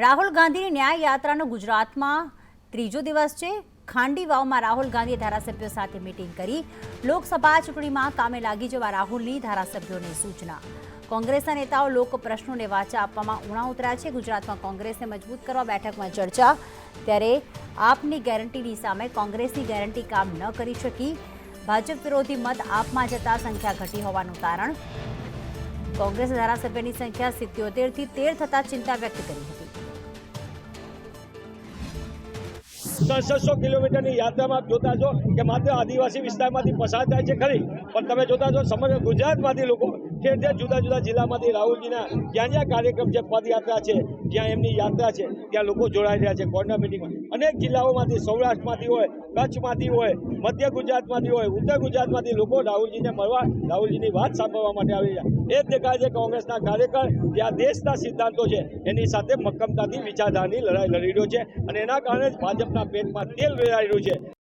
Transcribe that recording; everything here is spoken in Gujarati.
રાહુલ ગાંધીની ન્યાય યાત્રાનો ગુજરાતમાં ત્રીજો દિવસ છે. ખાંડી વાવમાં રાહુલ ગાંધીએ ધારાસભ્યો સાથે મીટિંગ કરી. લોકસભા ચૂંટણીમાં કામે લાગી જવા રાહુલની ધારાસભ્યોની સૂચના. કોંગ્રેસના નેતાઓ લોક પ્રશ્નોને વાચા આપવામાં ઉણા ઉતર્યા છે. ગુજરાતમાં કોંગ્રેસને મજબૂત કરવા બેઠકમાં ચર્ચા. ત્યારે આપની ગેરંટીની સામે કોંગ્રેસની ગેરંટી કામ ન કરી શકી. ભાજપ વિરોધી મત આપમાં જતા સંખ્યા ઘટી હોવાનું તારણ. કોંગ્રેસ ધારાસભ્યની સંખ્યા સિત્યોતેરથી તેર થતા ચિંતા વ્યક્ત કરી હતી. સડસઠસો કિલોમીટરની યાત્રામાં જોતા છો કે માત્ર આદિવાસી વિસ્તારમાંથી પસાર થાય છે ખરી, પણ તમે જોતા છો સમગ્ર ગુજરાતમાંથી લોકો ઠેર ઠેર જુદા જુદા જિલ્લામાંથી રાહુલજીના જ્યાં જ્યાં કાર્યક્રમ છે પદયાત્રા છે, જ્યાં એમની યાત્રા છે, ત્યાં લોકો જોડાઈ રહ્યા છે કોર્નર મિટિંગમાં અનેક જિલ્લાઓમાંથી, સૌરાષ્ટ્રમાંથી હોય કચ્છમાંથી હોય, મધ્ય ગુજરાતમાંથી હોય, ઉત્તર ગુજરાતમાંથી લોકો રાહુલજીને મળવા, રાહુલજીની વાત સાંભળવા માટે આવી રહ્યા. એ જ દેખાય છે કોંગ્રેસના કાર્યકર, જે આ દેશના સિદ્ધાંતો છે, એની સાથે મક્કમતાથી વિચારધારાની લડાઈ લડી રહ્યો છે અને એના કારણે જ ભાજપના પેટમાં તેલ વેરાઈ રહ્યું છે.